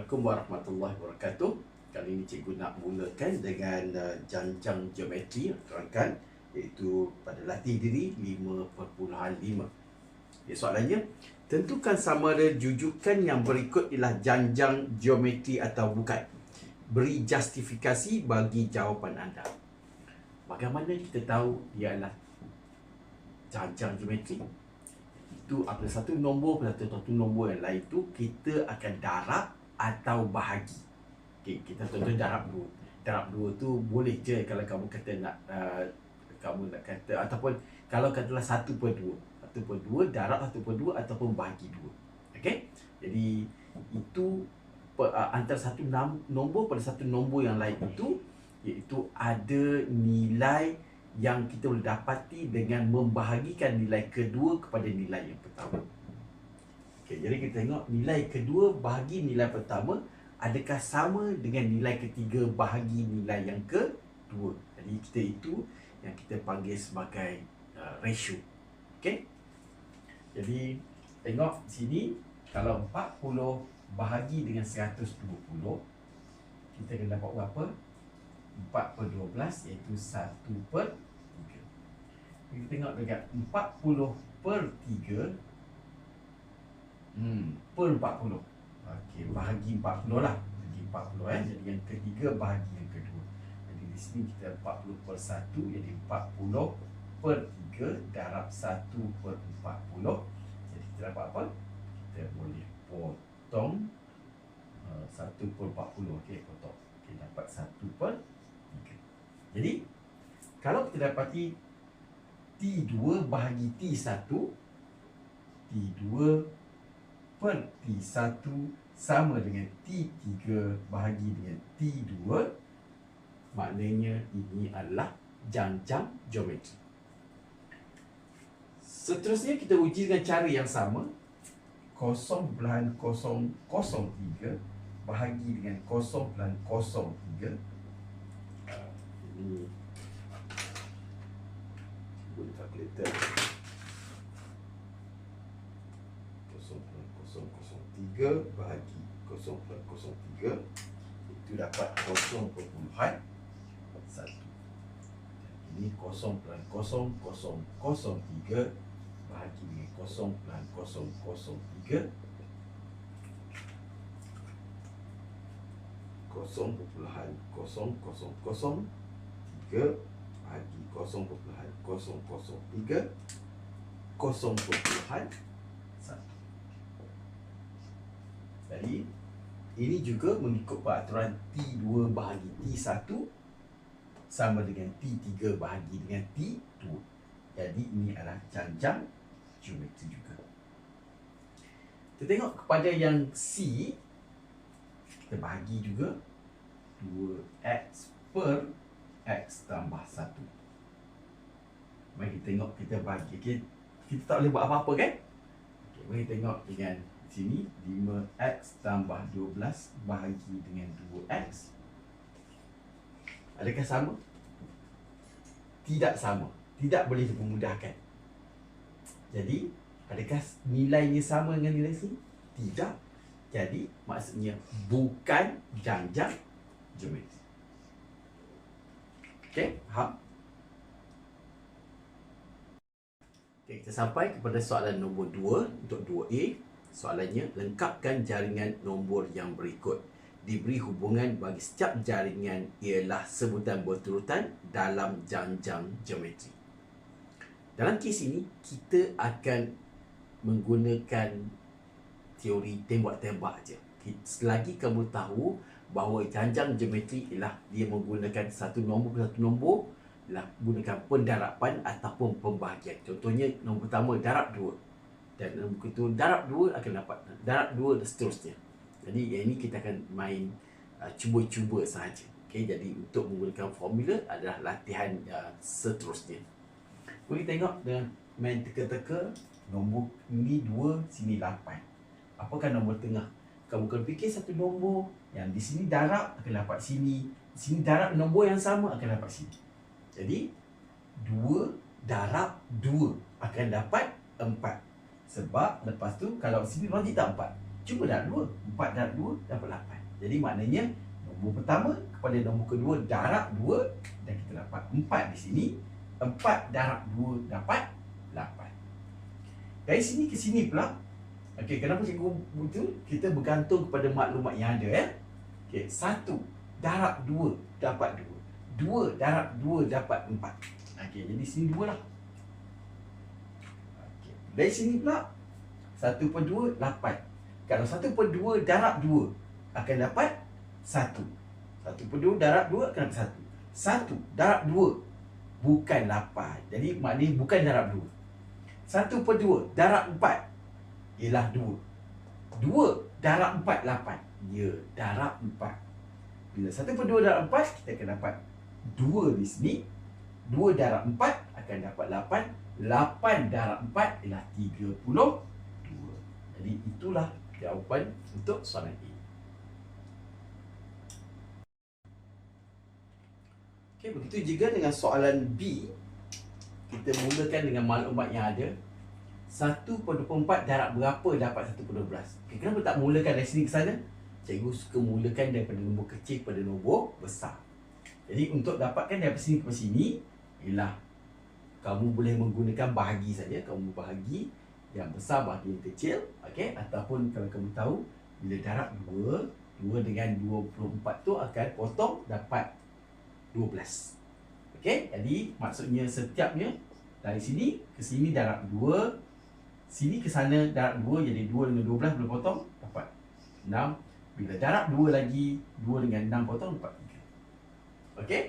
Assalamualaikum warahmatullahi wabarakatuh. Kali ini cikgu nak mulakan dengan uh, janjang geometri rakan iaitu pada latih diri 5.5. Ya, soalannya, tentukan sama ada jujukan yang berikut ialah janjang geometri atau bukan. Beri justifikasi bagi jawapan anda. Bagaimana kita tahu dia adalah janjang geometri? Itu apabila satu nombor pada satu nombor yang lain tu kita akan darab atau bahagi. Okay, kita contoh darab dua. Darab dua tu boleh je kalau kamu kata nak uh, kamu nak kata ataupun kalau katalah satu per dua. Satu per dua, darab satu per dua ataupun bahagi dua. Okay? Jadi itu per, uh, antara satu nombor pada satu nombor yang lain itu iaitu ada nilai yang kita boleh dapati dengan membahagikan nilai kedua kepada nilai yang pertama. Okay, jadi kita tengok nilai kedua bahagi nilai pertama adakah sama dengan nilai ketiga bahagi nilai yang kedua. Jadi kita itu yang kita panggil sebagai uh, ratio. Okey. Jadi tengok sini kalau 40 bahagi dengan 120 kita akan dapat berapa? 4 per 12 iaitu 1 per 3. Kita tengok dekat 40 per 3 Hmm, per 40. Okey, bahagi 40 lah. Bahagi 40 eh. Jadi yang ketiga bahagi yang kedua. Jadi di sini kita 40 per 1 jadi 40 per 3 darab 1 per 40. Jadi kita dapat apa? Kita boleh potong uh, 1 per 40. Okey, potong. Okey, dapat 1 per 3. Jadi kalau kita dapati T2 bahagi T1 T2 per T1 sama dengan T3 bahagi dengan T2 maknanya ini adalah janjang geometri. Seterusnya kita uji dengan cara yang sama. 0.003 bahagi dengan 0.03 ini boleh kalkulator 0.03 bahagi 0.03 itu dapat 0.1 ini 0.0003 bahagi dengan 0.003 kosong perpuluhan kosong kosong kosong tiga bagi kosong perpuluhan kosong kosong tiga kosong perpuluhan Jadi ini juga mengikut peraturan T2 bahagi T1 sama dengan T3 bahagi dengan T2. Jadi ini adalah janjang geometri juga. Kita tengok kepada yang C kita bahagi juga 2x per x tambah 1. Mari kita tengok kita bahagi. Kita, kita tak boleh buat apa-apa kan? Okay, mari tengok dengan sini 5x tambah 12 bahagi dengan 2x Adakah sama? Tidak sama Tidak boleh dipermudahkan Jadi Adakah nilainya sama dengan nilai sini? Tidak Jadi maksudnya Bukan janjang geometri Okey, faham? Okay, kita sampai kepada soalan nombor 2 untuk 2A Soalannya, lengkapkan jaringan nombor yang berikut. Diberi hubungan bagi setiap jaringan ialah sebutan berturutan dalam janjang geometri. Dalam kes ini, kita akan menggunakan teori tembak-tembak saja. Selagi kamu tahu bahawa janjang geometri ialah dia menggunakan satu nombor satu nombor ialah menggunakan pendarapan ataupun pembahagian. Contohnya nombor pertama darab dua dan dalam buku itu darab dua akan dapat. Darab dua dan seterusnya. Jadi yang ini kita akan main uh, cuba-cuba sahaja. Okay, jadi untuk menggunakan formula adalah latihan uh, seterusnya. Boleh tengok dengan main teka-teka nombor ini dua sini lapan. Apakah nombor tengah? Kamu kena fikir satu nombor yang di sini darab akan dapat sini di sini darab nombor yang sama akan dapat sini. Jadi dua darab dua akan dapat empat sebab lepas tu kalau sini logik tak empat. Cuba darab 2. 4 darab 2 dapat 8. Jadi maknanya nombor pertama kepada nombor kedua darab 2 dan kita dapat 4 di sini. 4 darab 2 dapat 8. Dari sini ke sini pula. Okey, kenapa cikgu betul? Kita bergantung kepada maklumat yang ada ya. Okey, 1 darab 2 dapat 2. 2 darab 2 dapat 4. Okey, jadi sini 2 lah. Dari sini pula 1 per 2 8. Kalau 1 per 2 darab 2 akan dapat 1. 1 per 2 darab 2 akan dapat 1. 1 darab 2 bukan 8. Jadi maknanya bukan darab 2. 1 per 2 darab 4 ialah 2. 2 darab 4 8. Ya, darab 4. Bila 1 per 2 darab 4 kita akan dapat 2 di sini. 2 darab 4 akan dapat 8. 8 darab 4 ialah 32. Jadi itulah jawapan untuk soalan ini. Okay, begitu juga dengan soalan B Kita mulakan dengan maklumat yang ada 1 per 24 darab berapa dapat 1 per 12 okay, Kenapa tak mulakan dari sini ke sana? Cikgu suka mulakan daripada nombor kecil kepada nombor besar Jadi untuk dapatkan daripada sini ke sini Ialah Kamu boleh menggunakan bahagi saja Kamu bahagi yang besar bahagi yang kecil okay? Ataupun kalau kamu tahu Bila darab 2 2 dengan 24 tu akan potong dapat 12. Okey, jadi maksudnya setiapnya dari sini ke sini darab 2, sini ke sana darab 2 jadi 2 dengan 12 boleh potong dapat 6. Bila darab 2 lagi 2 dengan 6 potong dapat 3. Okey?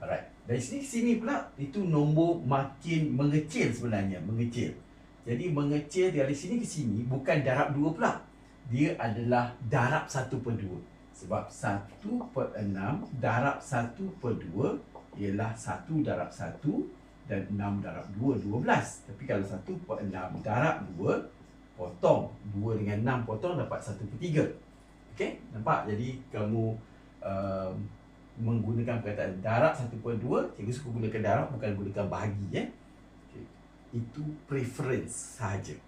Alright. Dari sini ke sini pula itu nombor makin mengecil sebenarnya, mengecil. Jadi mengecil dari sini ke sini bukan darab 2 pula. Dia adalah darab 1 per 2. Sebab 1 per 6 darab 1 per 2 ialah 1 darab 1 dan 6 darab 2, 12. Tapi kalau 1 per 6 darab 2, potong 2 dengan 6 potong dapat 1 per 3. Okey, nampak? Jadi kamu uh, menggunakan perkataan darab 1 per 2, cikgu suka gunakan darab bukan gunakan bahagi. Eh? Okay. Itu preference sahaja.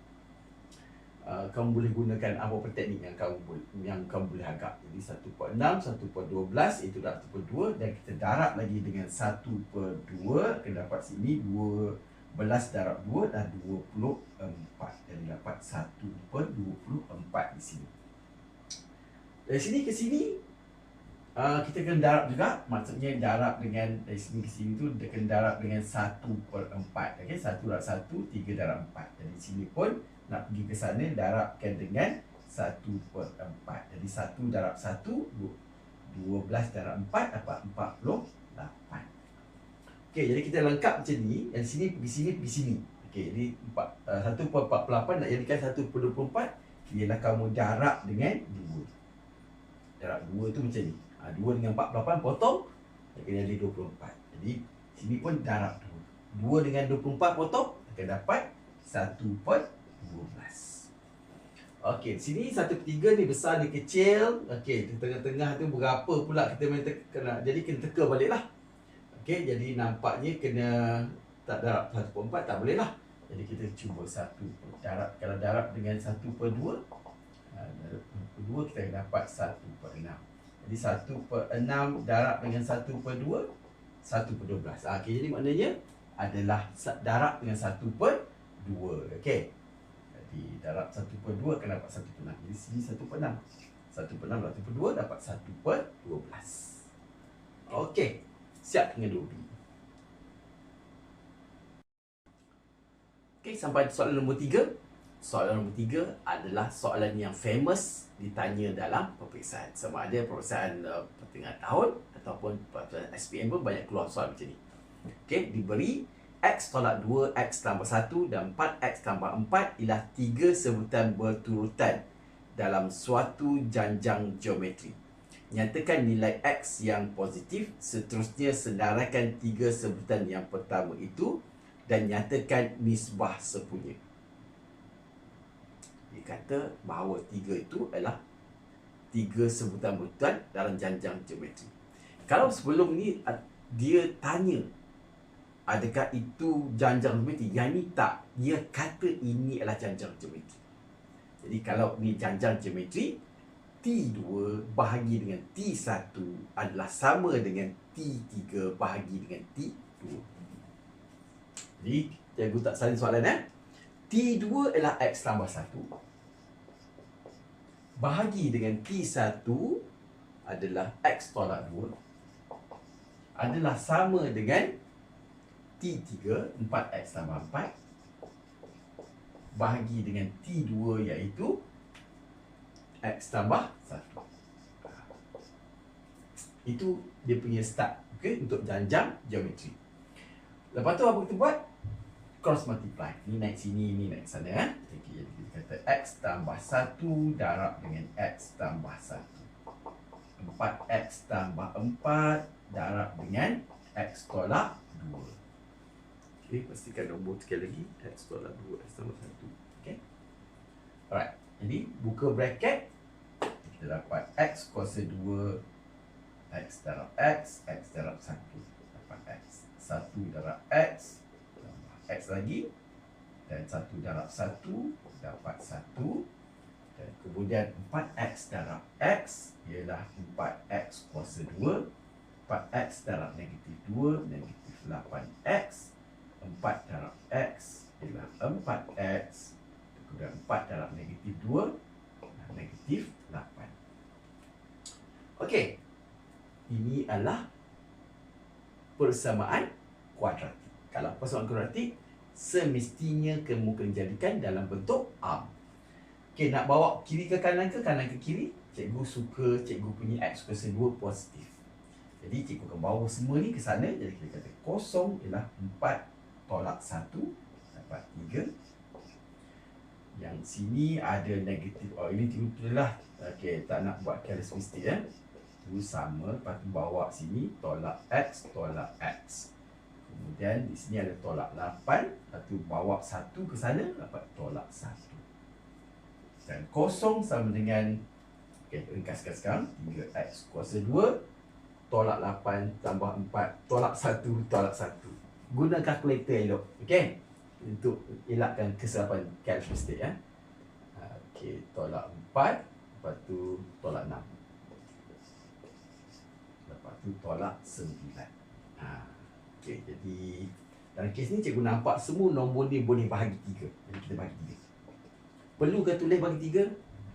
Uh, kamu boleh gunakan apa-apa teknik yang kamu yang kamu boleh agak. Jadi 1 per 6, 1 per 12 itu dah 1 per 2 dan kita darab lagi dengan 1 per 2 akan dapat sini 12 darab 2 dah 24. Jadi dapat 1 per 24 di sini. Dari sini ke sini uh, kita kena darab juga. Maksudnya darab dengan dari sini ke sini tu kita kena darab dengan 1 per 4. Okay? 1 darab 1, 3 darab 4. Jadi sini pun nak pergi ke sana darabkan dengan 1 per 4 jadi 1 darab 1 12 darab 4 dapat 48 ok jadi kita lengkap macam ni dari sini pergi sini pergi sini ok jadi 4, uh, 1 per 48 nak jadikan 1 per 24 ialah kamu darab dengan 2 darab 2 tu macam ni ha, 2 dengan 48 potong jadi 24 jadi sini pun darab 2 2 dengan 24 potong akan dapat 1 per 12. Okey, sini satu tiga ni besar ni kecil. Okey, tengah-tengah tu berapa pula kita main kena. Jadi kena teka baliklah. Okey, jadi nampaknya kena tak darab satu per empat tak boleh lah. Jadi kita cuba satu darab. Kalau darab dengan satu per dua, ha, darab per dua kita dapat satu per enam. Jadi satu per enam darab dengan satu per dua, satu per dua belas. Okey, jadi maknanya adalah darab dengan satu per dua. Okey. Di darab 1 per 2 akan dapat 1 per 6 Jadi sini 1 per 6 1 per 6 1 per 2 dapat 1 per 12 Okey Siap dengan 2B Okey sampai soalan nombor 3 Soalan nombor 3 adalah soalan yang famous Ditanya dalam peperiksaan Sama ada peperiksaan uh, pertengahan tahun Ataupun peperiksaan SPM pun banyak keluar soal macam ni Okey diberi X tolak 2, X tambah 1 dan 4X tambah 4 ialah tiga sebutan berturutan dalam suatu janjang geometri. Nyatakan nilai X yang positif, seterusnya senaraikan tiga sebutan yang pertama itu dan nyatakan nisbah sepunya. Dia kata bahawa tiga itu adalah tiga sebutan berturutan dalam janjang geometri. Kalau sebelum ni dia tanya Adakah itu janjang geometri? Yang ni tak. Dia kata ini adalah janjang geometri. Jadi kalau ni janjang geometri, T2 bahagi dengan T1 adalah sama dengan T3 bahagi dengan T2. Jadi, cikgu tak salin soalan eh. T2 adalah X tambah 1. Bahagi dengan T1 adalah X tolak 2. Adalah sama dengan T3, 4X tambah 4. Bahagi dengan T2 iaitu X tambah 1. Itu dia punya start okay, untuk janjang geometri. Lepas tu apa kita buat? Cross multiply. Ni naik sini, ni naik sana. Eh? Okay, jadi kita kata X tambah 1 darab dengan X tambah 1. 4X tambah 4 darab dengan X tolak 2. Okay, pastikan nombor sekali lagi. X tolak 2, X tambah 1. Okay. Alright. Jadi, buka bracket. Kita dapat X kuasa 2 X darab X, X darab 1 Dapat X 1 darab X X lagi. Dan 1 darab 1 Dapat 1 Dan kemudian 4X darab X Ialah 4X kuasa 2 4X darab negatif 2 Negatif 8X 4 darab X Ialah 4X Kemudian 4 darab negatif 2 Negatif 8 Okey. Ini adalah persamaan kuadratik. Kalau persamaan kuadratik, semestinya kamu kena jadikan dalam bentuk arm. Okey, nak bawa kiri ke kanan ke kanan ke kiri, cikgu suka cikgu punya x kuasa 2 positif. Jadi cikgu akan bawa semua ni ke sana, jadi kita kata kosong ialah 4 tolak 1 dapat 3. Yang sini ada negatif. Oh, ini tiba-tiba lah. Okey, tak nak buat karakteristik ya. Eh? tu sama lepas tu bawa sini tolak x tolak x kemudian di sini ada tolak 8 lepas tu bawa 1 ke sana dapat tolak 1 dan kosong sama dengan ok ringkaskan sekarang 3x kuasa 2 tolak 8 tambah 4 tolak 1 tolak 1 guna kalkulator elok ok untuk elakkan kesilapan karakteristik ya. ok tolak 4 lepas tu tolak 6 tu tolak sembilan. Ha. Okay, jadi dalam kes ni cikgu nampak semua nombor ni boleh bahagi tiga. Jadi kita bahagi tiga. Perlu ke tulis bahagi tiga?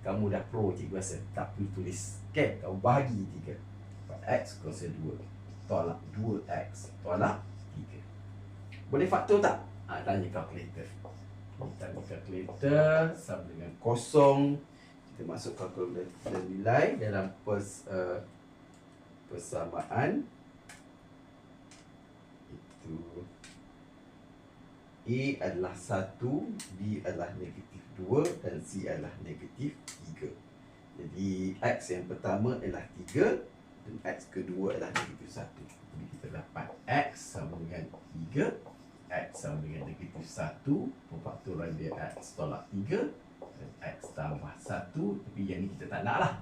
Kamu dah pro cikgu rasa. Tak perlu tulis. Okay, kamu bahagi tiga. X kuasa dua. Tolak dua X. Tolak tiga. Boleh faktor tak? Ha, tanya kalkulator. Tanya kalkulator sama dengan kosong. Kita masuk kalkulator nilai dalam pers, uh, persamaan itu A adalah 1, B adalah negatif 2 dan C adalah negatif 3. Jadi X yang pertama adalah 3 dan X kedua adalah negatif 1. Jadi kita dapat X sama dengan 3, X sama dengan negatif 1, pemfaktoran dia X tolak 3 dan X tambah 1 tapi yang ni kita tak nak lah.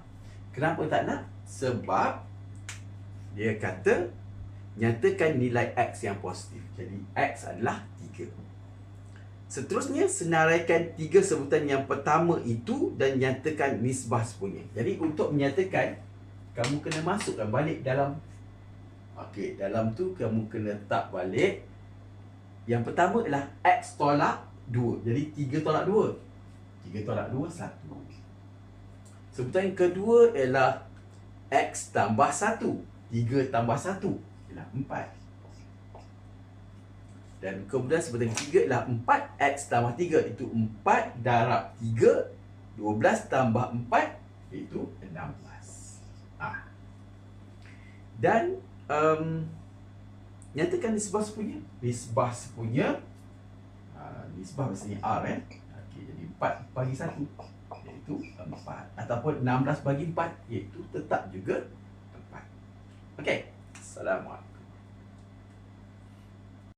Kenapa tak nak? Sebab dia kata nyatakan nilai X yang positif. Jadi X adalah 3. Seterusnya senaraikan tiga sebutan yang pertama itu dan nyatakan nisbah sepunya. Jadi untuk menyatakan kamu kena masukkan balik dalam Okey, dalam tu kamu kena letak balik yang pertama ialah X tolak 2. Jadi 3 tolak 2. 3 tolak 2, 1. Sebutan yang kedua ialah X tambah 1. 3 tambah 1 ialah 4. Dan kemudian sebutan ketiga ialah 4x tambah 3 itu 4 darab 3 12 tambah 4 iaitu 16. Ah. Dan um, nyatakan nisbah sepunya. Nisbah sepunya uh, nisbah maksudnya R eh. Okey jadi 4 bagi 1 iaitu 4 ataupun 16 bagi 4 iaitu tetap juga Okey. Assalamualaikum.